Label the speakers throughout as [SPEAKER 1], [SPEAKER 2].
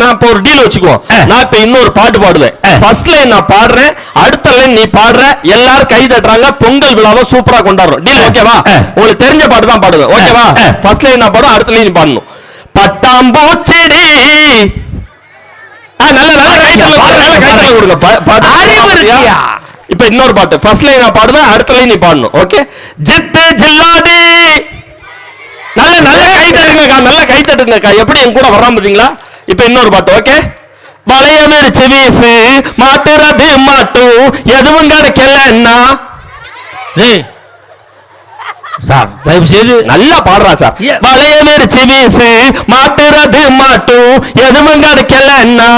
[SPEAKER 1] நான் இப்ப ஒரு டீல் வச்சுக்குவோம். நான் இப்ப இன்னொரு பாட்டு பாடுவேன். ஃபர்ஸ்ட் லைன் நான் பாடுறேன் அடுத்த லைன் நீ பாடுற எல்லாரும் கை தட்டுறாங்க பொங்கல் விழாவை சூப்பரா கொண்டாடுறோம். டீல். ஓகேவா. உங்களுக்கு தெரிஞ்ச பாட்டு தான் பாடுவேன். ஓகேவா. ஃபர்ஸ்ட் லைன் நான் பாடுவேன் அடுத்த லைன் நீ பாடணும். பட்டாம்பூச்செடி. நல்ல நல்ல கை தட்டல
[SPEAKER 2] பாடுறேன்,
[SPEAKER 1] நல்ல கை தட்டல கொடுங்க பாட்டு? இப்ப இன்னொரு பாட்டு. ஃபர்ஸ்ட் லைன் நான் பாடுவேன் அடுத்த லைன் நீ பாடணும். ஓகே ஜித்து ஜில்லாடி. நல்ல நல்ல கை தட்டுங்கக்கா நல்ல கை தட்டுங்கக்கா எப்படி என் கூட வர்றான் பாத்தீங்களா? இப்ப இன்னொரு பாட்டு ஓகே வளைய விரிச்சு வீசு மாட்டுறது மாட்டும் எதுவும் கிடைக்கலன்னா?
[SPEAKER 2] சார் தயவு செய்து
[SPEAKER 1] நல்லா பாடுறான் சார்.
[SPEAKER 2] ஏ-
[SPEAKER 1] வளைய விரிச்சு வீசு மாட்டுறது மாட்டும் எதுவும் கிடைக்கலன்னா?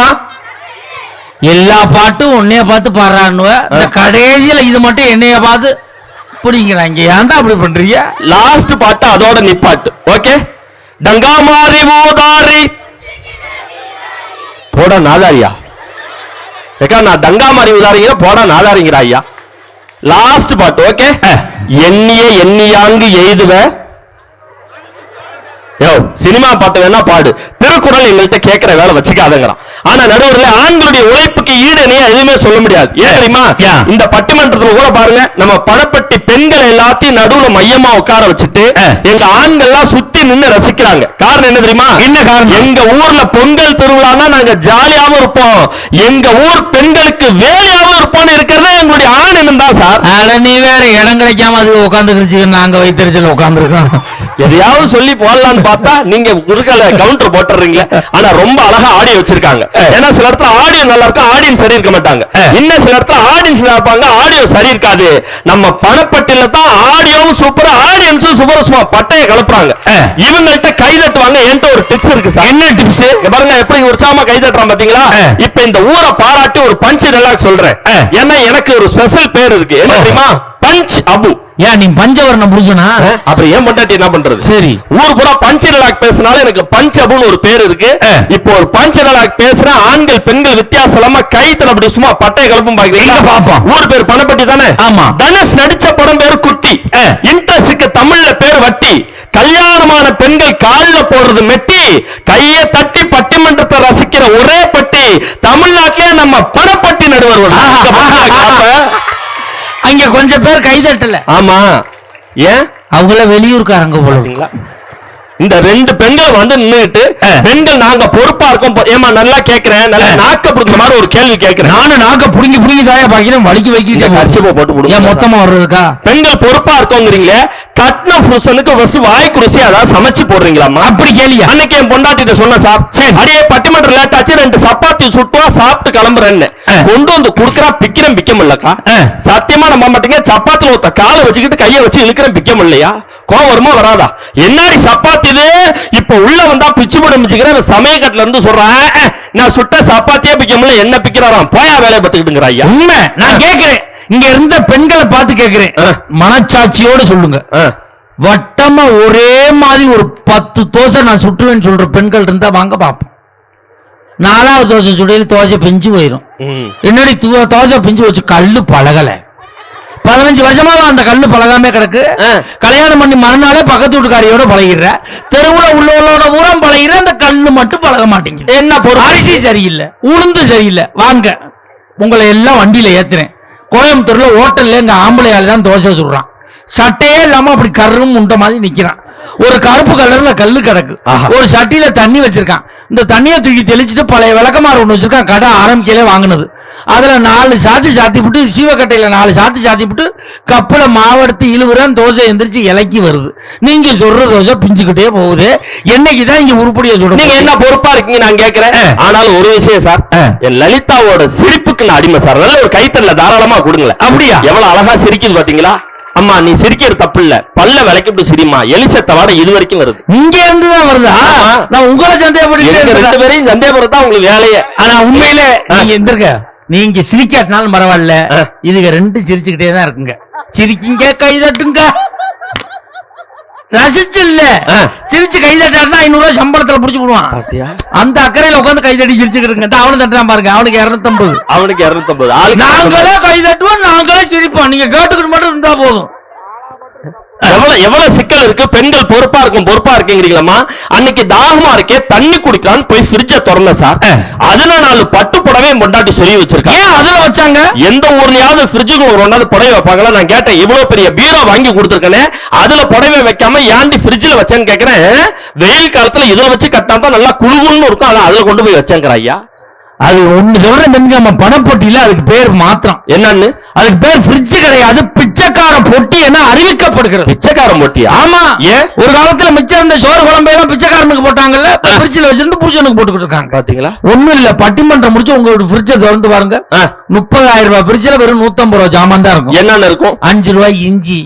[SPEAKER 2] எல்லா பாட்டும் உன்னைய பார்த்து பாடுறான்னு இந்த கடைசியில இது மட்டும் என்னைய பார்த்து பிடிங்கிறாங்க. ஏன்டா அப்படி பண்றீங்க?
[SPEAKER 1] லாஸ்ட் பாட்டு அதோட நிப்பாட்டு ஓகே டங்கா மாறி ஊதாரி போடா நாதாரியா. ஏக்கா நான் டங்கா மாறி உதாரிங்கிற போடா நாதாரிங்கிற ஐயா. லாஸ்ட் பாட்டு ஓகே எண்ணிய எண்ணியாங்கு எய்துவ. யோ சினிமா பாட்டு வேணா பாடு. திருக்குறள் எங்கள்கிட்ட கேட்கிற வேலை வச்சுக்காதங்கிறான். ஆனா நடுவர்ல ஆண்களுடைய உழைப்புக்கு ஈடு எதுவுமே சொல்ல முடியாது. ஏன் தெரியுமா. இந்த பட்டிமன்றத்துல கூட பாருங்க நம்ம பணப்பட்டி பெண்கள் எல்லாத்தையும் நடுவுல மையமா உட்கார வச்சுட்டு. எங்க ஆண்கள்லாம் சுத்தி நின்னு ரசிக்கிறாங்க. காரணம் என்ன தெரியுமா?
[SPEAKER 2] என்ன காரணம்?
[SPEAKER 1] எங்க ஊர்ல பொங்கல் திருவிழானா நாங்க ஜாலியாவும் இருப்போம். எங்க ஊர் பெண்களுக்கு வேலையாவும் இருப்போம்னு இருக்கிறது எங்களுடைய ஆண் தான் சார்.
[SPEAKER 2] நீ வேற இடம் கிடைக்காம அது உட்காந்து நாங்க வைத்தறிச்சல் உட்காந்துருக்கோம்
[SPEAKER 1] எதையாவது சொல்லி போடலாம்னு பார்த்தா நீங்க குறுக்கல கவுண்டர் போட்டுறீங்க ஆனா ரொம்ப அழகா ஆடியோ வச்சிருக்காங்க. ஏன்னா சில இடத்துல ஆடியோ நல்லா இருக்கும் ஆடியன்ஸ் சரி இருக்க மாட்டாங்க. இன்னும் சில இடத்துல ஆடியன்ஸ் இருப்பாங்க ஆடியோ சரி இருக்காது. நம்ம பணப்பட்டில தான் ஆடியோவும் சூப்பர் ஆடியன்ஸும் சூப்பர் சும்மா பட்டைய கலப்புறாங்க. இவங்கள்ட்ட கை தட்டுவாங்க. என்கிட்ட ஒரு டிப்ஸ் இருக்கு சார் என்ன டிப்ஸ் பாருங்க எப்படி உற்சாகமா கை தட்டுறான் பாத்தீங்களா? இப்ப இந்த ஊரை பாராட்டி ஒரு பஞ்ச் நல்லா சொல்றேன். ஏன்னா எனக்கு ஒரு ஸ்பெஷல் பேர் இருக்கு. என்ன தெரியுமா? பஞ்ச் அபு
[SPEAKER 2] ஏன் நீ பஞ்சவர்ணம் புரிஞ்சனா
[SPEAKER 1] அப்புறம் ஏன் பொண்டாட்டி என்ன பண்றது?
[SPEAKER 2] சரி.
[SPEAKER 1] ஊர் பூரா பஞ்ச டலாக் பேசினால எனக்கு பஞ்ச் அபுன்னு ஒரு பேர் இருக்கு. இப்போ ஒரு பஞ்ச டலாக் பேசுற ஆண்கள் பெண்கள் வித்தியாசம் இல்லாம கைத்தல அப்படி சும்மா பட்டை கலப்பும் பாக்குறீங்க
[SPEAKER 2] பாப்போம்?
[SPEAKER 1] ஊர் பேர் பணப்பட்டி தானே?
[SPEAKER 2] ஆமா.
[SPEAKER 1] தனுஷ் நடிச்ச படம் பேரு குட்டி. இன்ட்ரெஸ்டுக்கு தமிழ்ல பேர் வட்டி. கல்யாணமான பெண்கள் கால்ல போடுறது மெட்டி. கைய தட்டி பட்டிமன்றத்தை ரசிக்கிற ஒரே பட்டி. தமிழ்நாட்டிலே நம்ம பணப்பட்டி நடுவர்
[SPEAKER 2] அங்க கொஞ்சம் பேர் கை தட்டல.
[SPEAKER 1] ஆமா. ஏன்?
[SPEAKER 2] அவங்கள வெளியூர்காரங்க போல இருக்கு.
[SPEAKER 1] இந்த ரெண்டு பெண்கள் வந்து நின்னுட்டு பெண்கள் நாங்க பொறுப்பா இருக்கோம். ஏமா நல்லா கேக்குறேன். நல்லா நாக்க புடுங்குற மாதிரி ஒரு கேள்வி கேக்குறேன்.
[SPEAKER 2] நானும் நாக்க புடுங்கி புடுங்கி தாயா பாக்கிறேன் வலிக்கு வைக்கிட்டே
[SPEAKER 1] கர்ச்சிப்பை போட்டு புடுங்க
[SPEAKER 2] ஏன் மொத்தமா வர்றதுக்கா?
[SPEAKER 1] பெண்கள் பொறுப்பா இருக்கோங்கிறீங்களே கட்ன புருஷனுக்கு ஃபர்ஸ்ட் வாய் குருசி அதாவது சமைச்சு போடுறீங்களாமா
[SPEAKER 2] அப்படி கேளியா?
[SPEAKER 1] அன்னைக்கு என் பொண்டாட்டிட்ட சொன்னேன் சார்
[SPEAKER 2] சரி.
[SPEAKER 1] அடியே பட்டிமன்றம் லேட் ஆச்சு ரெண்டு சப்பாத்தி சுட்டுவா சாப்பிட்டு கிளம்புறேன்னு. கொண்டு வந்து குடுக்கறா பிக்கிறேன் பிக்க முடியலக்கா. சத்தியமா நம்ப மாட்டீங்க சப்பாத்துல ஒருத்த காலை வச்சுக்கிட்டு கையை வச்சு இழுக்கிறேன் பிக்க முடியலையா கோவம் வருமா வராதா? என்னாடி சப்பாத்தி இது? இப்ப உள்ள வந்தா பிச்சு போட மிச்சுக்கிறேன் சமயக்கட்டுல இருந்து சொல்றேன் "ஆ, ஆ, நான் சுட்ட சப்பாத்தியே பிக்க முடியல என்ன பிக்கிறாராம்? போயா வேலையை பத்துக்கிட்டுங்கிற ஐயா.
[SPEAKER 2] உண்மை. நான் கேக்குறேன். இங்க இருந்த பெண்களை பார்த்து கேக்குறேன்.
[SPEAKER 1] ஆ.
[SPEAKER 2] மனச்சாட்சியோட சொல்லுங்க. வட்டமா ஒரே மாதிரி ஒரு பத்து தோசை நான் சுட்டுவேன்னு சொல்ற பெண்கள் இருந்தா வாங்க பாப்போம். நாலாவது தோசை சுடையில தோசை பிஞ்சு போயிடும். என்னடி தோசை பிஞ்சு வச்சு கல்லு பழகல. பதினஞ்சு வருஷமாவா அந்த கல்லு பழகாம கிடக்கு. கல்யாணம் பண்ணி மறுநாளே பக்கத்து வீட்டுக்காரியோட பழகிடுற. தெருவுல உள்ளவங்களோட ஊரம் பழகிற அந்த கல்லு மட்டும் பழக மாட்டேங்குது.
[SPEAKER 1] என்ன பொறுப்பு
[SPEAKER 2] அரிசி சரியில்லை உளுந்து சரியில்லை. வாங்க உங்களை எல்லாம் வண்டியில ஏத்துறேன். கோயம்புத்தூர்ல ஹோட்டல்ல எங்க ஆம்பளையால தான் தோசை சுடுறான். சட்டையே இல்லாம அப்படி கரும் முண்டை மாதிரி நிக்கிறான். ஒரு கருப்பு கலர்ல கல்லு கிடக்கு. ஒரு சட்டியில தண்ணி வச்சிருக்கான். இந்த தண்ணியை தூக்கி தெளிச்சுட்டு பழைய விளக்கமாறு ஒண்ணு வச்சிருக்கான். கடை ஆரம்பிக்கலே வாங்கினது. அதுல நாலு சாத்தி சாத்தி விட்டு சீவக்கட்டையில நாலு சாத்தி சாத்தி விட்டு கப்புல மாவெடுத்து இழுவுறேன் தோசை எந்திரிச்சு இலக்கி வருது. நீங்க சொல்ற தோசை பிஞ்சுக்கிட்டே போகுது. என்னைக்கு தான் இங்க உருப்படியா
[SPEAKER 1] நீங்க
[SPEAKER 2] சொல்றீங்க
[SPEAKER 1] என்ன பொறுப்பா இருக்கீங்க நான் கேக்குறேன்.
[SPEAKER 2] ஆ.
[SPEAKER 1] ஆனாலும் ஒரு விஷயம் சார். என் லலிதாவோட சிரிப்புக்கு நான் அடிமை சார். நல்ல ஒரு கைத்தல்ல தாராளமா கொடுங்களேன்.
[SPEAKER 2] அப்படியா?
[SPEAKER 1] எவ்வளவு அழகா சிரிக்குது பாத்தீங்களா? அம்மா நீ சிரிக்கிறது தப்பு இல்ல பல்ல விளக்கிட்டு சிரிமா எலிசத்த வாட இது வரைக்கும் வருது.
[SPEAKER 2] இங்க இருந்து தான் வருதா. நான் உங்களை சந்தேகப்பட்டு
[SPEAKER 1] ரெண்டு பேரையும் சந்தேகப்படுறது உங்களுக்கு வேலையே?
[SPEAKER 2] ஆனா உண்மையில நீங்க எந்திருக்க நீங்க சிரிக்காட்டினாலும் பரவாயில்ல.
[SPEAKER 1] ஆ.
[SPEAKER 2] இதுங்க ரெண்டு சிரிச்சுக்கிட்டே தான் இருக்குங்க. சிரிக்குங்க கை தட்டுங்க. ரசிச்சு இல்ல. சிரிச்சு கை தட்டாருன்னா ஐநூறு ரூபாய் சம்பளத்துல புடிச்சு விடுவான். அந்த அக்கறையில உட்காந்து கை தட்டி சிரிச்சுக்கிட்டு அவனு தட்டுறான் பாருங்க. அவனுக்கு இருநூத்தம்பது.
[SPEAKER 1] அவனுக்கு இருநூத்தம்பது. ஆளுக்கு
[SPEAKER 2] நாங்களே கை தட்டுவோம் நாங்களே சிரிப்போம். நீங்க கேட்டுக்கிட்டு மட்டும் இருந்தா போதும்.
[SPEAKER 1] எவ்வளவு எவ்வளவு சிக்கல் இருக்கு? பெண்கள் பொறுப்பா இருக்கும் பொறுப்பா இருக்குங்கிறீங்களா அன்னைக்கு தாகமா இருக்கே தண்ணி குடிக்கலாம்னு போய் ஃப்ரிட்ஜ திறந்த சார். அதுல நாலு பட்டு புடவை பொண்டாட்டி சொல்லி வச்சிருக்கேன்
[SPEAKER 2] ஏன் அதுல வச்சாங்க?
[SPEAKER 1] எந்த ஊர்லயாவது ஃப்ரிட்ஜுக்கு ஒரு ஒன்னாவது புடவை வைப்பாங்களா? நான் கேட்டேன் இவ்வளவு பெரிய பீரோ வாங்கி கொடுத்துருக்கேனே அதுல புடவை வைக்காம ஏன்டி ஃப்ரிட்ஜ்ல வச்சேன்னு கேக்குறேன் வெயில் காலத்துல இதுல வச்சு கட்டினா தான் நல்லா குழுகுன்னு இருக்கும் அதான் அதுல கொண்டு போய் வச்சேங்கிற ஐயா.
[SPEAKER 2] அது ஒண்ணு சொல்றேன் நம்ம பணப்பொட்டியில அதுக்கு பேர் மாத்திரம்.
[SPEAKER 1] என்னன்னு?
[SPEAKER 2] அதுக்கு பேர் ஃப்ரிட்ஜ் கிடையாது பிச்சைக்கார பொட்டி என அறிவிக்கப்படுகிறது.
[SPEAKER 1] பிச்சைக்காரன் போட்டியா?
[SPEAKER 2] ஆமா.
[SPEAKER 1] ஏன்?
[SPEAKER 2] ஒரு காலத்துல மிச்சம் இருந்த சோறு குழம்பு எல்லாம் பிச்சைக்காரனுக்கு போட்டாங்கல்ல ஃப்ரிட்ஜ்ல வச்சிருந்து புருஷனுக்கு போட்டுக்கிட்டு இருக்காங்க.
[SPEAKER 1] பாத்தீங்களா?
[SPEAKER 2] ஒண்ணும் இல்ல பட்டிமன்றம் முடிச்சு உங்களோட ஃப்ரிட்ஜை திறந்து பாருங்க. முப்பதாயிரம் ரூபாய் ஃப்ரிட்ஜ்ல வெறும் நூத்தம்பது ரூபாய் ஜாமான் தான் இருக்கும்.
[SPEAKER 1] என்னன்னு இருக்கும்?
[SPEAKER 2] அஞ்சு ரூபாய் இஞ்சி.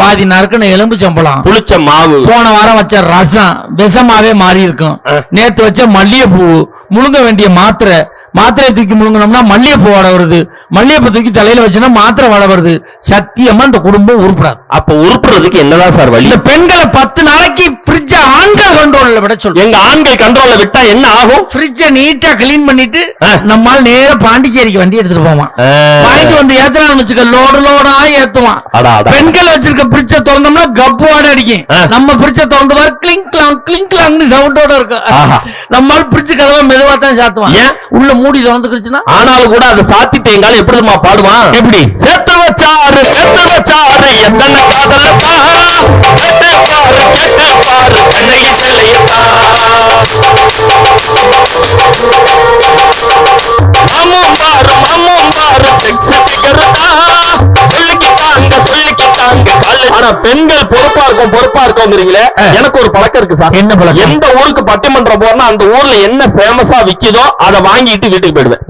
[SPEAKER 2] பாதி நறுக்குன்னு எலும்பு சம்பளம்.
[SPEAKER 1] புளிச்ச மாவு.
[SPEAKER 2] போன வாரம் வச்ச ரசம் விஷமாவே மாறி இருக்கும். நேத்து வச்ச மல்லிகைப்பூ முழுங்க வேண்டிய மாத்திரை மாத்திரையை தூக்கி முழுங்கினோம்னா மல்லிகைப்பூ வாட வருது மல்லிகைப்பூ தூக்கி தலையில வச்சோம்னா மாத்திரை வாட வருது சத்தியமா இந்த குடும்பம் உருப்படாது
[SPEAKER 1] அப்ப உருப்புறதுக்கு என்னதான் சார் வழி
[SPEAKER 2] இந்த பெண்களை பத்து நாளைக்கு ஃப்ரிட்ஜ ஆண்கள் கண்ட்ரோல்ல விட சொல்றேன்
[SPEAKER 1] எங்க ஆண்கள் கண்ட்ரோல்ல விட்டா என்ன ஆகும்
[SPEAKER 2] ஃப்ரிட்ஜ நீட்டா கிளீன் பண்ணிட்டு. நம்மால் நேரா பாண்டிச்சேரிக்கு வண்டி எடுத்துட்டு போவான். வாங்கிட்டு வந்து ஏத்தலாம் வச்சுக்க லோடு லோடா ஏத்துவான். பெண்கள் வச்சிருக்க பிரிட்ஜ திறந்தோம்னா கப்பு வாட அடிக்கும். நம்ம பிரிட்ஜ திறந்து பாரு கிளிங் கிளாங் கிளிங் கிளாங்னு சவுண்டோட இருக்கும். நம்மால் பிரிட்ஜ் கதவை மெதுவா தான் சாத்துவான்? உள்ள மூடி திறந்துக்கிடுச்சுன்னா?
[SPEAKER 1] ஆனாலும் கூட அதை சாத்திட்டு எங்கால எப்படிமா பாடுவான்?
[SPEAKER 2] எப்படி?
[SPEAKER 1] சேர்த்து வச்சாரு சேர்த்து வச்சாரு எத்தனை காதலத்தா பெண்கள் பொறுப்பா இருக்கும் பொறுப்பா இருக்கோங்கிறீங்களே எனக்கு ஒரு பழக்கம் இருக்கு சார்.
[SPEAKER 2] என்ன பழக்கம்?
[SPEAKER 1] எந்த ஊருக்கு பட்டிமன்றம் போறேன்னா அந்த ஊர்ல என்ன ஃபேமஸா விக்குதோ அதை வாங்கிட்டு வீட்டுக்கு போயிடுவேன்.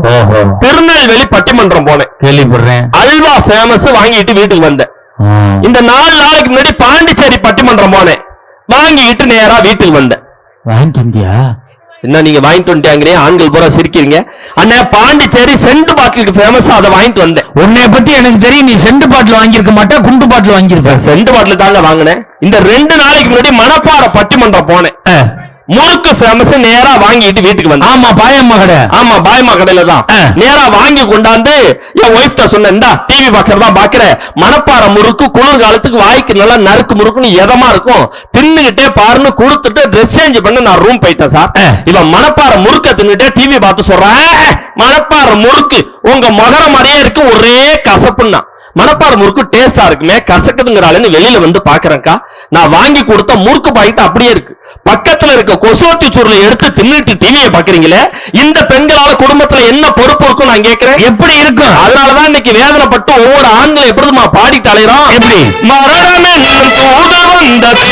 [SPEAKER 1] திருநெல்வேலி பட்டிமன்றம் போனேன்.
[SPEAKER 2] கேள்விப்படுறேன்.
[SPEAKER 1] அல்வா ஃபேமஸ் வாங்கிட்டு வீட்டுக்கு வந்தேன். இந்த நாலு நாளைக்கு முன்னாடி பாண்டிச்சேரி பட்டிமன்றம் போனேன். வாங்கிட்டு நேரா வீட்டுக்கு வந்தேன்.
[SPEAKER 2] வாங்கிட்டு
[SPEAKER 1] என்ன நீங்க வாங்கிட்டு வந்துட்டாங்கிறே ஆண்கள் பூரா சிரிக்கிறீங்க. அண்ணே பாண்டிச்சேரி சென்ட் பாட்டிலுக்கு ஃபேமஸ் அதை வாங்கிட்டு வந்தேன்.
[SPEAKER 2] உன்னை பத்தி எனக்கு தெரியும் நீ செண்டு பாட்டில் வாங்கியிருக்க மாட்டே குண்டு பாட்டில் வாங்கியிருப்ப.
[SPEAKER 1] சென்ட் பாட்டில் தாங்க வாங்கினேன். இந்த ரெண்டு நாளைக்கு முன்னாடி மணப்பாறை பட்டிமன்றம் போனேன். முறுக்கு ஃபேமஸ் நேரா வாங்கிட்டு வீட்டுக்கு வந்தேன்.
[SPEAKER 2] ஆமா பாயம்மா கடை.
[SPEAKER 1] ஆமா பாயமா கடையில தான். நேரா வாங்கி கொண்டாந்து என் ஒய்ஃப்ட சொன்னேன் டிவி பாக்குறதா பாக்குற மணப்பாறை முறுக்கு குளிர் காலத்துக்கு வாய்க்கு நல்லா நறுக்கு முறுக்குன்னு எதமா இருக்கும். தின்னுகிட்டே பாருன்னு கொடுத்துட்டு ட்ரெஸ் சேஞ்ச் பண்ண நான் ரூம் போயிட்டேன் சார். இவன் மணப்பாறை முறுக்க தின்னுட்டே டிவி பார்த்து சொல்றான் "ஏய், மணப்பாறை முறுக்கு உங்க மகர மாதிரியே இருக்கு ஒரே கசப்புன்னா. மணப்பாறை முறுக்கு டேஸ்டா இருக்குமே கசக்குதுங்கிறாளேன்னு வெளியில வந்து பாக்குறேன்க்கா. நான் வாங்கி கொடுத்த முறுக்கு பாக்கெட் அப்படியே இருக்கு. பக்கத்துல இருக்க கொசோத்தி சுருளை எடுத்து தின்னுட்டு டிவியை பாக்குறீங்களே இந்த பெண்களால குடும்பத்துல என்ன பொறுப்பு இருக்கும் நான் கேக்குறேன்?
[SPEAKER 2] எப்படி இருக்கும்
[SPEAKER 1] அதனாலதான் இன்னைக்கு வேதனைப்பட்டு ஒவ்வொரு ஆண்கள் எப்படிமா பாடிட்டு அலைகிறோம்
[SPEAKER 2] எப்படி?
[SPEAKER 1] மரணம் என்னும் தூது வந்தது.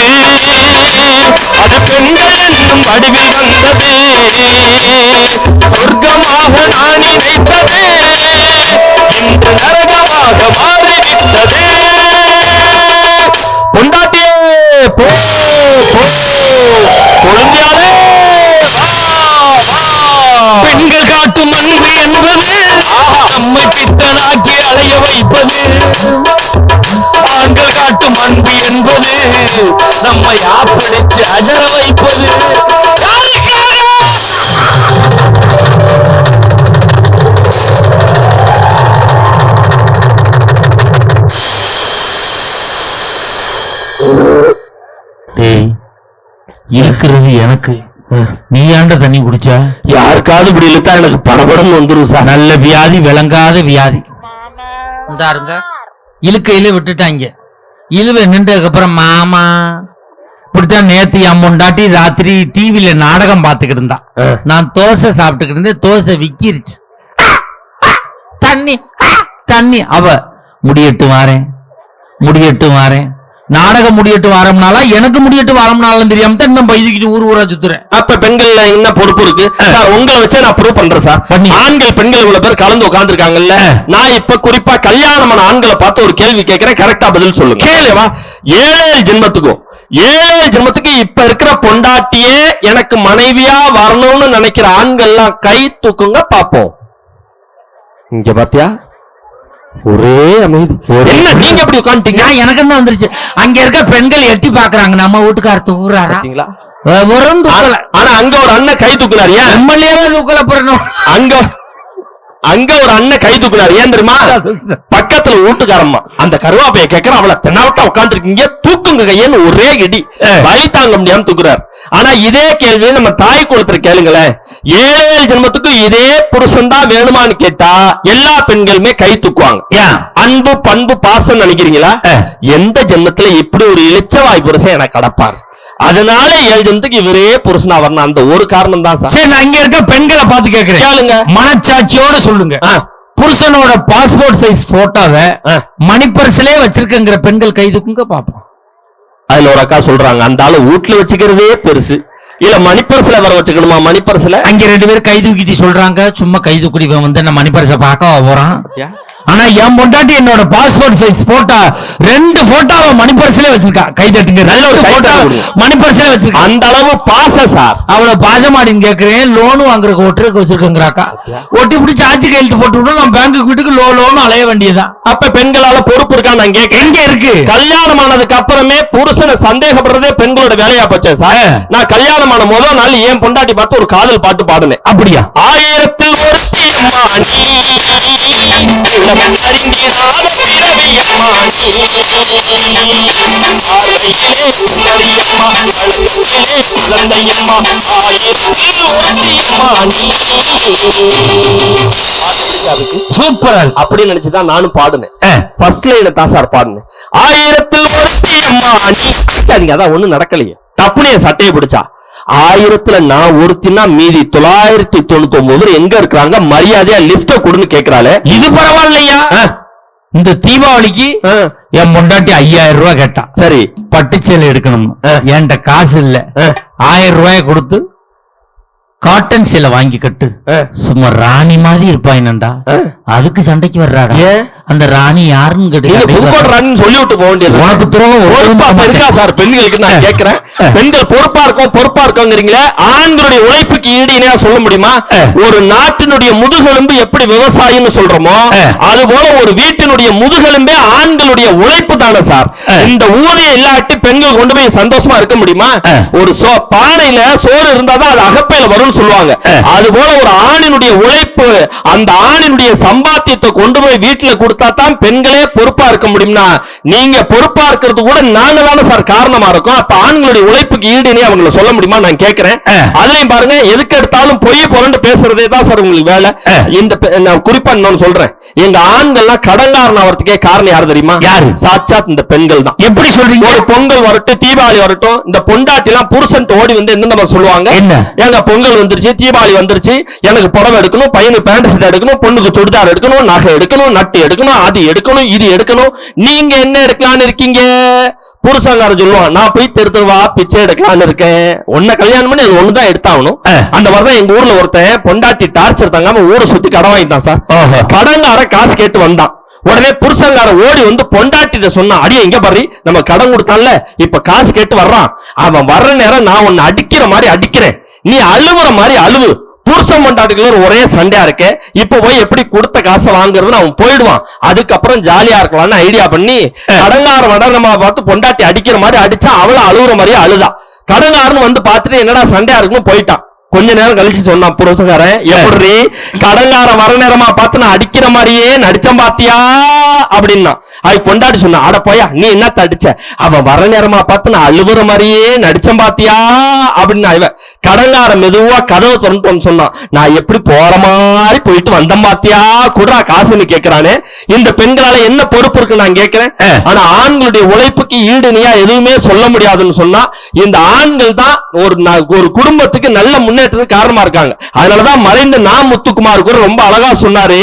[SPEAKER 1] அது பெண்கள் என்னும் வடிவில் வந்தது. சொர்க்கமாக நான்
[SPEAKER 2] நம்மை ஆப்படித்து அஜர வைப்பது டேய் இருக்கிறது எனக்கு. நீ ஆண்ட தண்ணி குடிச்சா?
[SPEAKER 1] யாருக்காவது இப்படி இழுத்தா எனக்கு படபடன்னு வந்துரும் சார்.
[SPEAKER 2] நல்ல வியாதி விளங்காத வியாதி. இந்தாருங்க இழுக்கையில விட்டுட்டாங்க. இழுவை நின்றதுக்கு அப்புறம் மாமா இப்படித்தான் நேத்து என் ராத்திரி டிவில நாடகம் பார்த்துக்கிட்டு இருந்தா. நான் தோசை சாப்பிட்டுக்கிட்டு இருந்தேன் தோசை விக்கிருச்சு. தண்ணி தண்ணி அவ முடியட்டு வாரேன் முடியட்டு வாரேன். நாடகம் முடியட்டு வாரம்னாலா எனக்கு முடியட்டு வாரம்னாலும் தெரியாம தான் பைதிக்கிட்டு ஊர் ஊரா சுத்துறேன்.
[SPEAKER 1] அப்ப பெண்கள்ல என்ன பொறுப்பு இருக்கு? சார் உங்களை வச்சே நான் ப்ரூவ் பண்றேன் சார். ஆண்கள் பெண்கள் இவ்வளவு பேர் கலந்து உட்கார்ந்துருக்காங்கல்ல? நான் இப்ப குறிப்பா கல்யாணமான ஆண்களை பார்த்து ஒரு கேள்வி கேட்கிறேன். கரெக்டா பதில் சொல்லுங்க. கேளுவா ஏழு ஜென்மத்துக்கும் ஏழு ஜென்மத்துக்கு இப்ப இருக்கிற பொண்டாட்டியே எனக்கு மனைவியா வரணும்னு நினைக்கிற ஆண்கள்லாம் கை தூக்குங்க பாப்போம் இங்க பாத்தியா? ஒரே அமைதி. என்ன நீங்க அப்படி உட்காந்துட்டீங்க
[SPEAKER 2] நான் எனக்கு என்ன வந்துருச்சு. அங்க இருக்க பெண்கள் எட்டி பாக்குறாங்க நம்ம வீட்டுக்கார தூக்குறாரா
[SPEAKER 1] பாத்தீங்களா
[SPEAKER 2] வெறும் தூக்கல.
[SPEAKER 1] ஆனா அங்க ஒரு அண்ணன் கை தூக்குனாரியா
[SPEAKER 2] எம்எல்ஏவே தூக்கல போறணும்
[SPEAKER 1] அங்க அங்க ஒரு அண்ணன் கை தூக்குனாரு. ஏன் தெரியுமா? பக்கத்துல வீட்டுக்காரம்மா. அந்த கருவாப்பைய கேக்குற அவளை தென்னாவட்டா உட்காந்துருக்கீங்க தூக்குங்க கையன்னு ஒரே இடி. வழி தாங்க முடியாம தூக்குறாரு. ஆனா இதே கேள்வி நம்ம தாய் குளத்துல கேளுங்களேன். ஏழு ஜென்மத்துக்கு இதே புருஷன் தான் வேணுமான்னு கேட்டா எல்லா பெண்களுமே கை தூக்குவாங்க. அன்பு பண்பு பாசம் நினைக்கிறீங்களா. எந்த ஜென்மத்துல இப்படி ஒரு இளிச்சவாய் புருஷன் எனக்கு கடப்பார்? அதனால ஏழு ஜென்மத்துக்கு இவரே புருஷனா வரணும். அந்த ஒரு காரணம் தான் சார்.
[SPEAKER 2] சரி நான் இங்க இருக்க பெண்களை பார்த்து கேக்குறேன்.
[SPEAKER 1] கேளுங்க.
[SPEAKER 2] மனச்சாட்சியோட சொல்லுங்க. புருஷனோட பாஸ்போர்ட் சைஸ் போட்டோவை. மணிப்பரிசிலே வச்சிருக்கங்கிற பெண்கள் கை தூக்குங்க பாப்போம்.
[SPEAKER 1] அதுல ஒரு அக்கா சொல்றாங்க அந்த ஆளு வீட்டுல வச்சுக்கிறதே பெருசு. இல்ல மணிப்பரிசுல வர வச்சுக்கணுமா? மணிப்பரிசுல?
[SPEAKER 2] அங்க ரெண்டு பேரும் கை தூக்கிட்டு சொல்றாங்க சும்மா கை தூக்கிட்டு இவன் வந்து என்ன மணிப்பரிசை பார்க்க போறான்? ஆனா என் பொண்டாட்டி என்னோட பாஸ்போர்ட் சைஸ் போட்டோ ரெண்டு போட்டோவை மணிப்பரிசிலே வச்சிருக்கா. கை தட்டுங்க.
[SPEAKER 1] நல்ல ஒரு கை
[SPEAKER 2] போட்டோ. மணிப்பரிசிலே வச்சிருக்கா.
[SPEAKER 1] அந்த அளவு பாசம் சார்
[SPEAKER 2] அவளை பாசமாடின்னு கேக்குறேன். லோனு வாங்குறதுக்கு ஒட்டுறதுக்கு வச்சிருக்கங்கிறாக்கா. ஒட்டி பிடிச்சி ஆட்சி கையெழுத்து போட்டு விட்டு நான் பேங்க்கு வீட்டுக்கு லோ லோனு அலைய வேண்டியதுதான்.
[SPEAKER 1] அப்ப பெண்களால பொறுப்பு இருக்கா நான் கேட்கிறேன்
[SPEAKER 2] எங்க இருக்கு.
[SPEAKER 1] கல்யாணம் ஆனதுக்கு அப்புறமே புருஷனை சந்தேகப்படுறதே பெண்களோட வேலையா போச்சே சார். நான் கல்யாணம் ஆன முதல் நாள் ஏன் பொண்டாட்டி பார்த்து ஒரு காதல் பாட்டு பாடுனேன்.
[SPEAKER 2] அப்படியா?
[SPEAKER 1] ஆயிரத்தில் ஆயிரத்திலே.
[SPEAKER 2] சூப்பரா
[SPEAKER 1] அப்படின்னு நினைச்சுதான் நானும் பாடுனேன். ஃபர்ஸ்ட் லைன் தான் சார் பாடுனேன். அம்மா நீ அடிக்காதீங்க அதான் ஒண்ணும் நடக்கலையே. டப்புனு என் சட்டையை பிடிச்சா. ஆயிரத்துல நான் ஒருத்தினா மீதி தொள்ளாயிரத்தி தொண்ணூத்தி ஒன்பது எங்க இருக்கிறாங்க? மரியாதையா லிஸ்ட கொடுன்னு கேக்குறாளே.
[SPEAKER 2] இது பரவாயில்லையா? இந்த தீபாவளிக்கு என் பொண்டாட்டி ஐயாயிரம் ரூபாய் கேட்டா.
[SPEAKER 1] சரி.
[SPEAKER 2] பட்டுச்சேலை எடுக்கணும். என்கிட்ட காசு இல்ல. ஆயிரம் ரூபாய கொடுத்து காட்டன் சேலை வாங்கி கட்டு.
[SPEAKER 1] ஆ,
[SPEAKER 2] சும்மா ராணி மாதிரி இருப்பா என்னண்டா?
[SPEAKER 1] ஆ.
[SPEAKER 2] அதுக்கு சண்டைக்கு வர்றாடா? அந்த ராணி யாருன்னு கேட்டு
[SPEAKER 1] புதுக்கோட்டரான்னு சொல்லி விட்டு போக வேண்டியது
[SPEAKER 2] உனக்கு துரோகம்
[SPEAKER 1] இருக்கா சார்? பெண்களுக்கு நான் கேக்குறேன். பெண்கள் பொறுப்பா இருக்கும் பொறுப்பா இருக்கோங்கிறீங்களே ஆண்களுடைய உழைப்புக்கு ஈடு இணையா சொல்ல முடியுமா. ஒரு நாட்டினுடைய முதுகெலும்பு எப்படி விவசாயின்னு சொல்றோமோ. அது போல ஒரு வீட்டினுடைய முதுகெலும்பே ஆண்களுடைய உழைப்பு தானே சார். இந்த ஊதியம் இல்லாட்டி பெண்கள் கொண்டு போய் சந்தோஷமா இருக்க முடியுமா. ஒரு சோ பானையில சோறு இருந்தாதான் அது அகப்பையில வரும்னு சொல்லுவாங்க. அது போல ஒரு ஆணினுடைய உழைப்பு அந்த ஆணினுடைய சம்பாத்தியத்தை கொண்டு போய் வீட்டுல கொடுத்தா தான் பெண்களே பொறுப்பா இருக்க முடியும்னா நீங்க பொறுப்பா இருக்கிறது கூட நாங்க தானே சார் காரணமா இருக்கும் அப்ப ஆண்களுடைய உழைப்புக்கு ஈடுனே அவங்கள சொல்ல முடியுமா நான் கேக்குறேன்
[SPEAKER 2] அஹ்.
[SPEAKER 1] அதுலயும் பாருங்க எதுக்கு எடுத்தாலும் பொய் புரண்டு பேசுறதே தான் சார் உங்களுக்கு வேலை. இந்த குறிப்பா இன்னொன்னு சொல்றேன் எங்க ஆண்கள்லாம் கடன்காரன் ஆகிறதுக்கே காரணம் யாரு தெரியுமா
[SPEAKER 2] யாரு?
[SPEAKER 1] சாட்சாத் இந்த பெண்கள் தான்
[SPEAKER 2] எப்படி சொல்றீங்க
[SPEAKER 1] ஒரு பொங்கல் வரட்டும் தீபாவளி வரட்டும் இந்த பொண்டாட்டி எல்லாம் புருஷன் ஓடி வந்து என்ன நம்ம சொல்லுவாங்க?
[SPEAKER 2] என்ன?
[SPEAKER 1] ஏங்க பொங்கல் வந்துருச்சு தீபாவளி வந்துருச்சு எனக்கு புடவை எடுக்கணும் பையனுக்கு பேண்ட் ஷர்ட் எடுக்கணும் பொண்ணுக்கு சுடிதார் எடுக்கணும் நகை எடுக்கணும் நட்டு எடுக்கணும் அது எடுக்கணும் இது எடுக்கணும். நீங்க என்ன எடுக்கலாம்னு இருக்கீங்க? புருஷங்காரன் சொல்லுவான் நான் போய் தெரு தெருவா பிச்சை எடுக்கலாம்னு இருக்கேன். உன்னை கல்யாணம் பண்ணி அது ஒண்ணுதான் எடுத்தாகணும். அந்த மாதிரி தான் எங்க ஊர்ல ஒருத்தன் பொண்டாட்டி டார்ச்சர் தாங்காம ஊரை சுத்தி கடன் வாங்கிட்டான் சார்.
[SPEAKER 2] ஓஹோ.
[SPEAKER 1] கடன்கார காசு கேட்டு வந்தான். உடனே புருஷங்கார ஓடி வந்து பொண்டாட்டிட்ட சொன்னா அடியே எங்க பாரு நம்ம கடன் கொடுத்தான்ல இப்ப காசு கேட்டு வர்றான். அவன் வர்ற நேரம் நான் உன்னை அடிக்கிற மாதிரி அடிக்கிறேன். நீ அழுவுற மாதிரி அழுவு. புருஷன் பொண்டாட்டிக்குள்ள ஒரே சண்டையா இருக்கு. இப்ப போய் எப்படி கொடுத்த காசை வாங்குறதுன்னு அவன் போயிடுவான். அதுக்கப்புறம் ஜாலியா இருக்கலாம்னு ஐடியா பண்ணி கடங்கார வடனமா பார்த்து பொண்டாட்டி அடிக்கிற மாதிரி அடிச்சா அவளும் அழுகுற மாதிரியே அழுதா. கடங்காரன் வந்து பார்த்துட்டு என்னடா சண்டையா இருக்குன்னு போயிட்டான். கொஞ்ச நேரம் கழிச்சு சொன்னான் புருஷங்காரன் எப்படி கடங்காரன் வர நேரமா பார்த்து நான் அடிக்கிற மாதிரியே நடிச்சம் பாத்தியா? அப்படின்னா. அது பொண்டாட்டி சொன்னா அட போயா நீ என்ன அடிச்ச அவன் வர நேரமா பார்த்து நான் அழுவுற மாதிரியே நடிச்சம் பாத்தியா? அப்படின்னா இவன் கடங்காரன் மெதுவா கதவை திறந்துட்டு சொன்னான் நான் எப்படி போற மாதிரி போயிட்டு வந்தேன் பாத்தியா? குடுறா காசுன்னு கேக்குறானே. இந்த பெண்களால என்ன பொறுப்பு இருக்கு நான் கேக்குறேன்.
[SPEAKER 2] அஹ்.
[SPEAKER 1] ஆனா ஆண்களுடைய உழைப்புக்கு ஈடு இணையா எதுவுமே சொல்ல முடியாதுன்னு சொன்னா இந்த ஆண்கள் தான் ஒரு ஒரு குடும்பத்துக்கு நல்ல முன்னேற்றத்துக்கு காரணமா இருக்காங்க. அதனாலதான் மறைந்த நாம் முத்துக்குமார் கூட ரொம்ப அழகா சொன்னாரு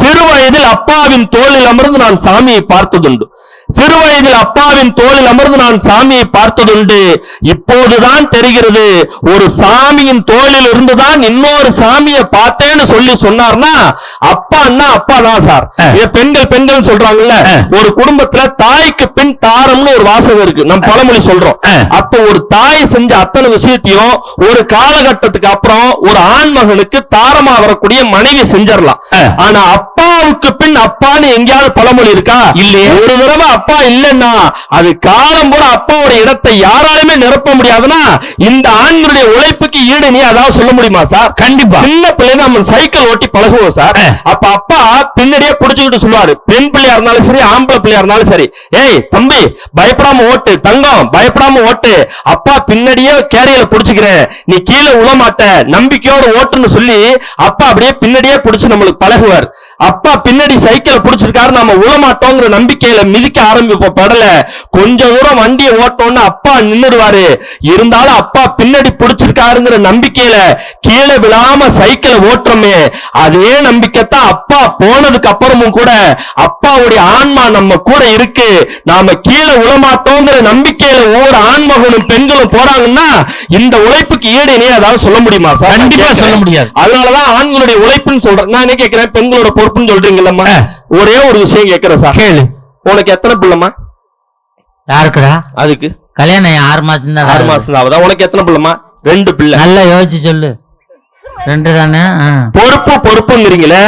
[SPEAKER 1] சிறு வயதில் அப்பாவின் தோளில் அமர்ந்து நான் சாமியை பார்த்ததுண்டு. சிறு வயதில் அப்பாவின் தோளில் அமர்ந்து நான் சாமியை பார்த்ததுண்டு இப்போதுதான் தெரிகிறது ஒரு சாமியின் தோளில் இருந்துதான் இன்னொரு சாமியை பார்த்தேன்னு சொல்லி சொன்னார்னா அப்பான்னா அப்பா தான் சார். இத பெண்கள் பெண்கள் சொல்றாங்கல்ல. ஒரு குடும்பத்துல தாய்க்கு பின் தாரம்னு ஒரு வாசகம் இருக்கு நம்ம பழமொழி சொல்றோம். அப்ப ஒரு தாய் செஞ்ச அத்தனை விஷயத்தையும் ஒரு காலகட்டத்துக்கு அப்புறம் ஒரு ஆண் மகனுக்கு தாரமா வரக்கூடிய மனைவி செஞ்சிடலாம். ஆனா அப்பாவுக்கு பின் அப்பான்னு எங்கேயாவது பழமொழி இருக்கா
[SPEAKER 2] இல்லையே.
[SPEAKER 1] ஒரு தடவை அப்பா இல்லைன்னா அது காலம் பூரா அப்பாவோட இடத்தை யாராலுமே நிரப்ப முடியாதுன்னா இந்த ஆண்களுடைய உழைப்புக்கு ஈடு நீ அதாவது சொல்ல முடியுமா சார்?
[SPEAKER 2] கண்டிப்பா.
[SPEAKER 1] சின்ன பிள்ளைங்க நம்ம சைக்கிள் ஓட்டி பழகுவோம் சார். அப்ப அப்பா பின்னாடியே புடிச்சுக்கிட்டு சொல்லுவாரு. பெண் பிள்ளையா இருந்தாலும் சரி ஆம்பளை பிள்ளையா இருந்தாலும் சரி ஏய் தம்பி பயப்படாம ஓட்டு தங்கம் பயப்படாம ஓட்டு. அப்பா பின்னாடியே கேரியல புடிச்சுக்கிறேன் நீ கீழே விழ மாட்ட நம்பிக்கையோட ஓட்டுன்னு சொல்லி அப்பா அப்படியே பின்னாடியே புடிச்சு நம்மளுக்கு பழகுவார். அப்பா பின்னாடி சைக்கிளை புடிச்சிருக்காரு. நாம விழ மாட்டோங்கிற நம்பிக்கையில மிதிக்க ஆரம்பிப்போம். படல. கொஞ்ச தூரம் வண்டியை ஓட்டோம்னு அப்பா நின்னுடுவாரு. இருந்தாலும் அப்பா பின்னாடி புடிச்சிருக்காருங்கிற நம்பிக்கையில கீழே விழாம சைக்கிளை ஓட்டுறோமே. அதே நம்பிக்கை தான் அப்பா போனதுக்கு அப்புறமும் கூட அப்பாவுடைய ஆன்மா நம்ம கூட இருக்கு. நாம கீழே விழமாட்டோங்கிற நம்பிக்கையில ஒவ்வொரு ஆண்மகனும் பெண்களும் போறாங்கன்னா இந்த உழைப்புக்கு ஈடு இணையா ஏதாவது சொல்ல முடியுமா சார்?
[SPEAKER 2] கண்டிப்பா சொல்ல முடியாது.
[SPEAKER 1] அதனாலதான் ஆண்களுடைய உழைப்புன்னு சொல்றேன். நான் என்ன கேட்கிறேன் பெண்களோட பொறுப்புன்னு சொல்றீங்களம்மா
[SPEAKER 2] ஆ.
[SPEAKER 1] ஒரே ஒரு விஷயம் கேட்கிறேன் சார்.
[SPEAKER 2] கேளு.
[SPEAKER 1] உனக்கு எத்தனை பிள்ளைமா
[SPEAKER 3] யாருக்குடா?
[SPEAKER 1] அதுக்கு.
[SPEAKER 3] கல்யாணம் ஆறு மாசம் தான்
[SPEAKER 1] ஆறு மாசம் தான் ஆகுதா? உனக்கு எத்தனை பிள்ளைமா ரெண்டு பிள்ளை.
[SPEAKER 3] நல்லா யோசிச்சு சொல்லு. ரெண்டு தானே.
[SPEAKER 1] பொறுப்பு பொறுப்புங்கிறீங்களே.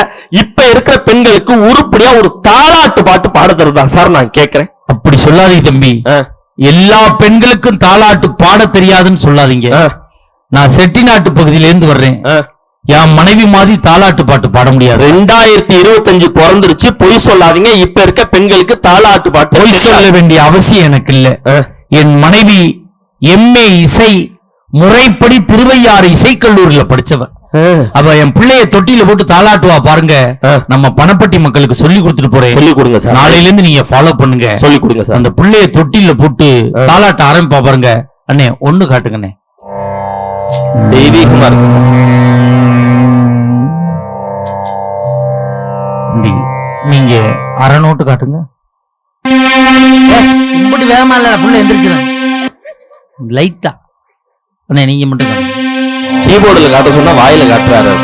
[SPEAKER 1] இப்ப இருக்கிற பெண்களுக்கு உருப்படியா ஒரு தாலாட்டு பாட்டு பாட தருதா சார் நான் கேக்குறேன்.
[SPEAKER 2] அப்படி சொல்லாதீங்க தம்பி. எல்லா பெண்களுக்கும் தாலாட்டு பாட தெரியாதுன்னு சொல்லாதீங்க. நான் செட்டிநாட்டு பகுதியில இருந்து வர்றேன். என் மனைவி மாதிரி தாலாட்டு பாட்டு பாட முடியாது.
[SPEAKER 1] ரெண்டாயிரத்தி இருபத்தஞ்சு பிறந்துருச்சு பொய் சொல்லாதீங்க இப்ப இருக்க பெண்களுக்கு தாலாட்டு பாட்டு
[SPEAKER 2] பொய் சொல்ல வேண்டிய அவசியம் எனக்கு இல்ல என் மனைவி எம்ஏ இசை முறைப்படி திருவையாறு இசைக்கல்லூரியில படிச்சவ. அவ என் பிள்ளைய தொட்டியில போட்டு தாலாட்டுவா பாருங்க. நம்ம பணப்பட்டி மக்களுக்கு சொல்லி கொடுத்துட்டு போறேன்.
[SPEAKER 1] சொல்லி கொடுங்க சார்.
[SPEAKER 2] நாளையில இருந்து நீங்க ஃபாலோ பண்ணுங்க.
[SPEAKER 1] சொல்லி கொடுங்க சார்.
[SPEAKER 2] அந்த பிள்ளைய தொட்டில போட்டு தாலாட்ட ஆரம்பிப்பா பாருங்க. அண்ணே ஒண்ணு காட்டுங்கண்ணே.
[SPEAKER 1] தெய்வீகமா இருக்கு சார்
[SPEAKER 2] நீங்க அரை நோட்டு காட்டுங்க.
[SPEAKER 3] இப்படி வேகமா இல்ல புள்ள எந்திரிச்சிடும். லைட்டா. அண்ணே நீங்க மட்டும்.
[SPEAKER 1] கீபோர்டுல காட்ட சொன்னா வாயில காட்டுறாரு.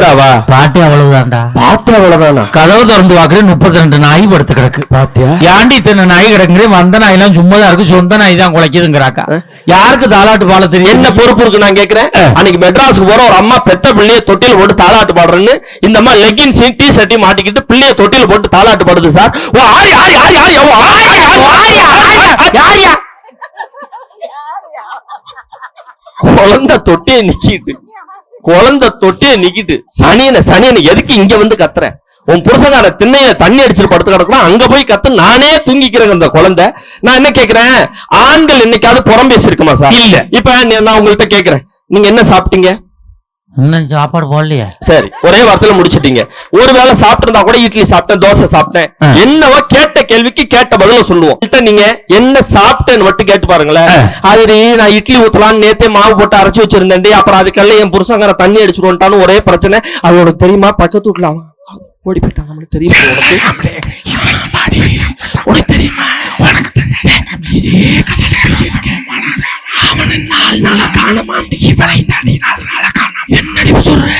[SPEAKER 1] தொகைராவா
[SPEAKER 3] பாட்டு அவ்வளவுதான்டா.
[SPEAKER 1] பாட்டு அவ்வளவுதானா?
[SPEAKER 2] கதவு திறந்து பாக்குறேன் முப்பத்தி ரெண்டு நாய் படுத்து கிடக்கு.
[SPEAKER 1] பாத்தியா
[SPEAKER 2] ஏன்டி இத்தனை நாய் கிடக்குறேன் வந்த நாய் எல்லாம் சும்மா தான் இருக்கு சொந்த நாய் தான் குலைக்குதுங்கிறாக்கா. யாருக்கு தாலாட்டு பாட தெரியும்?
[SPEAKER 1] என்ன பொறுப்பு இருக்கு நான் கேக்குறேன்? அன்னைக்கு மெட்ராஸுக்கு போற ஒரு அம்மா பெத்த பிள்ளைய தொட்டில போட்டு தாலாட்டு பாடுறேன்னு இந்த அம்மா லெகின்ஸ் டி ஷர்ட்டி மாட்டிக்கிட்டு பிள்ளைய தொட்டில போட்டு தாலாட்டு பாடுது சார். ஓ ஆரி ஆரி ஆரி ஆரி ஓ ஆரி ஆரி ஆரி ஆரி ஆரியா குழந்தை தொட்டியை நிக்கிட்டு குழந்தை தொட்டியை நிக்கிட்டு சனியனை சனியனை எதுக்கு இங்க வந்து கத்துற? உன் புருஷனார திண்ணையில தண்ணி அடிச்சுட்டு படுத்து கிடக்கலாம் அங்க போய் கத்து நானே தூங்கிக்கிறேங்க அந்த குழந்தை. நான் என்ன கேக்குறேன்? ஆண்கள் என்னைக்காவது புறம் பேசிருக்குமா சார்?
[SPEAKER 2] இல்ல.
[SPEAKER 1] இப்ப நான் உங்கள்ட்ட கேக்குறேன். நீங்க என்ன சாப்பிட்டீங்க?
[SPEAKER 3] இன்னும் சாப்பாடு போடலையே.
[SPEAKER 1] சரி ஒரே வார்த்தையில முடிச்சிட்டீங்க. ஒருவேளை சாப்பிட்டிருந்தா கூட இட்லி சாப்பிட்டேன் தோசை சாப்பிட்டேன். என்னவோ கேட்ட கேள்விக்கு கேட்ட பதில சொல்லுவோம். நீங்க என்ன சாப்பிட்டேன்னு மட்டும் கேட்டு பாருங்களேன். அது நான் இட்லி ஊத்தலாம்னு நேத்தே மாவு போட்டு அரைச்சு வச்சிருந்தேன் அப்புறம் அதுக்கெல்லாம் என் புருஷங்கிற தண்ணி அடிச்சுடுவோன்ட்டான்னு ஒரே பிரச்சனை. அது உனக்கு தெரியுமா வீட்டுல அவன் ஓடி போயிட்டான். நம்மளுக்கு தெரியுமா? உனக்கு உனக்கு தெரியுமா? உனக்கு அவனை நாலு நாளா காணமா? இவளை நாலு நாளா காணாம என்னடி சொல்ற?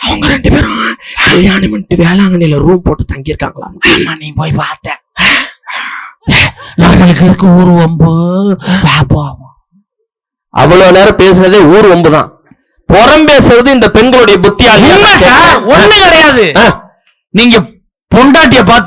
[SPEAKER 1] அவங்க ரெண்டு பேரும் கல்யாணம் பண்ணிட்டு வேளாங்கண்ணில ரூம் போட்டு தங்கி இருக்காங்களா
[SPEAKER 3] நீ போய் பார்த்த.
[SPEAKER 2] நாங்களுக்கு இருக்கு ஊர் வம்பு?
[SPEAKER 1] அவ்வளவு நேரம் பேசுனதே ஊர் ஒம்புதான் புறம் பேசுறது இந்த பெண்களுடைய
[SPEAKER 2] சார்? ஒண்ணு கிடையாது. நீங்க பொண்டாட்டிய பார்த்து